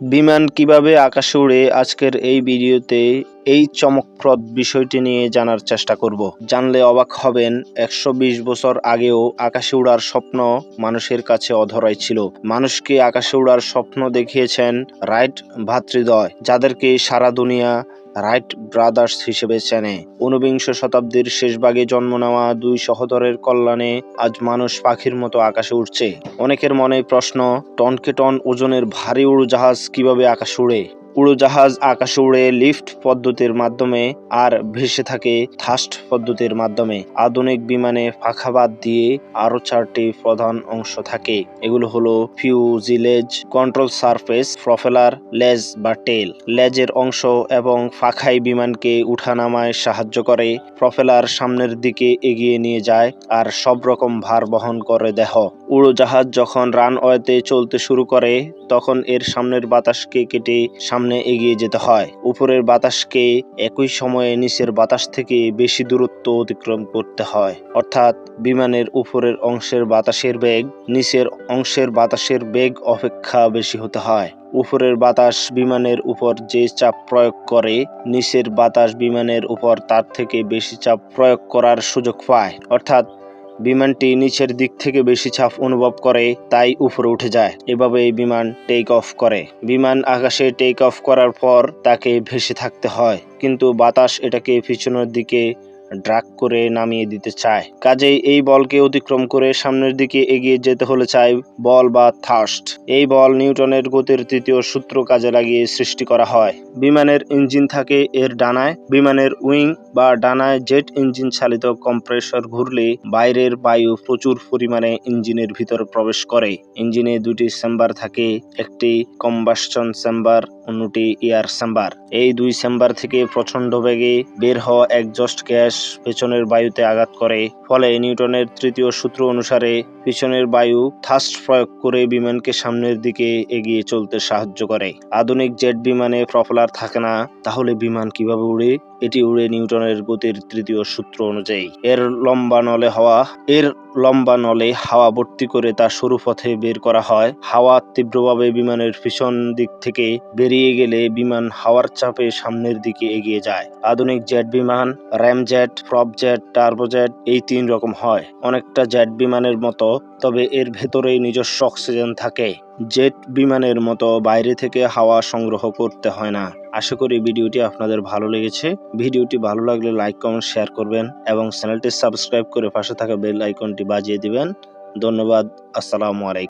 বিমান কীভাবে আকাশে উড়ে আজকের এই ভিডিওতে এই চমকপ্রদ বিষয়টি নিয়ে জানার চেষ্টা করব। জানলে অবাক হবেন, একশো বিশ বছর আগেও আকাশে উড়ার স্বপ্ন মানুষের কাছে অধরাই ছিল। মানুষকে আকাশে উড়ার স্বপ্ন দেখিয়েছেন রাইট ভাতৃদ্বয়, যাদেরকে সারা দুনিয়া রাইট ব্রাদার্স হিসেবে চেনে। ঊনবিংশ শতাব্দীর শেষভাগে জন্ম নেওয়া দুই সহোদরের কল্যাণে আজ মানুষ পাখির মতো আকাশে উঠছে অনেকের মনে প্রশ্ন, টনকে টন ওজনের ভারী উড়োজাহাজ কীভাবে আকাশে উড়ে? উড়োজাহাজ আকাশে উড়ে লিফট পদ্ধতির মাধ্যমে আর ভেসে থাকে থাস্ট পদ্ধতির মাধ্যমে। আধুনিক বিমানে পাখা বাদ দিয়ে আরও চারটি প্রধান অংশ থাকে। এগুলো হলো ফিউজিলেজ, কন্ট্রোল সারফেস প্রফেলার লেজ বা টেল। লেজের অংশ এবং পাখাই বিমানকে উঠানামায় সাহায্য করে। প্রফেলার সামনের দিকে এগিয়ে নিয়ে যায় আর সব রকম ভার বহন করে দেহ। উড়োজাহাজ যখন রানওয়েতে চলতে শুরু করে তখন এর সামনের বাতাসকে কেটে সামনে এগিয়ে যেতে হয়। উপরের বাতাসকে একই সময়ে নিচের বাতাস থেকে বেশি দূরত্ব অতিক্রম করতে হয়। অর্থাৎ বিমানের উপরের অংশের বাতাসের বেগ নিচের অংশের বাতাসের বেগ অপেক্ষা বেশি হতে হয়। উপরের বাতাস বিমানের উপর যে চাপ প্রয়োগ করে, নিচের বাতাস বিমানের উপর তার থেকে বেশি চাপ প্রয়োগ করার সুযোগ পায়। অর্থাৎ বিমানটি নিচের দিক থেকে বেশি ছাপ অনুভব করে, তাই উপরে উঠে যায়। এভাবে বিমান টেক অফ করে। বিমান আকাশে টেক অফ করার পর তাকে ভেসে থাকতে হয়, কিন্তু বাতাস এটাকে পিছনের দিকে ড্রাগ করে নামিয়ে দিতে চায়। কাজেই এই বলকে অতিক্রম করে সামনের দিকে এগিয়ে যেতে হলে চাই বল বা থার্স্ট। এই বল নিউটনের গতির তৃতীয় সূত্র কাজে লাগিয়ে সৃষ্টি করা হয়। বিমানের ইঞ্জিন থাকে এর ডানায়। বিমানের উইং বা ডানায় জেট ইঞ্জিন চালিত কম্প্রেসর ঘুরলে বাইরের বায়ু প্রচুর পরিমাণে ইঞ্জিনের ভিতর প্রবেশ করে। ইঞ্জিনে দুটি চেম্বার থাকে, একটি কম্বাসন চেম্বার, অন্যটি এয়ার চেম্বার। এই দুই চেম্বার থেকে প্রচণ্ড বেগে বের হওয়া একজস্ট গ্যাস পেছনের বায়ুতে আঘাত করে। ফলে নিউটনের তৃতীয় সূত্র অনুসারে পিছনের বায়ু থাস্ট প্রয়োগ করে বিমানকে সামনের দিকে এগিয়ে চলতে সাহায্য করে। আধুনিক জেট বিমানে প্রফলার থাকে না, তাহলে বিমান কীভাবে উড়ে? এটি উড়ে নিউটনের গতির তৃতীয় সূত্র অনুযায়ী। এর লম্বা নলে হওয়া, এর লম্বা নলে হাওয়া ভর্তি করে তা সরু পথে বের করা হয়। হাওয়া তীব্রভাবে বিমানের পিছন দিক থেকে বেরিয়ে গেলে বিমান হাওয়ার চাপে সামনের দিকে এগিয়ে যায়। আধুনিক জেট বিমান ram jet prop jet turbojet এই তিন রকম হয়। অনেকটা জেট বিমানের মতো, তবে এর ভেতরেই নিজস্ব অক্সিজেন থাকে। জেট বিমানের মতো বাইরে থেকে হাওয়া সংগ্রহ করতে হয় না। আশা করি ভিডিওটি আপনাদের ভালো লেগেছে। ভিডিওটি ভালো লাগলে লাইক, কমেন্ট, শেয়ার করবেন এবং চ্যানেলটি সাবস্ক্রাইব করে পাশে থাকা বেল আইকনটি বাজিয়ে দিবেন। ধন্যবাদ। আসসালামু আলাইকুম।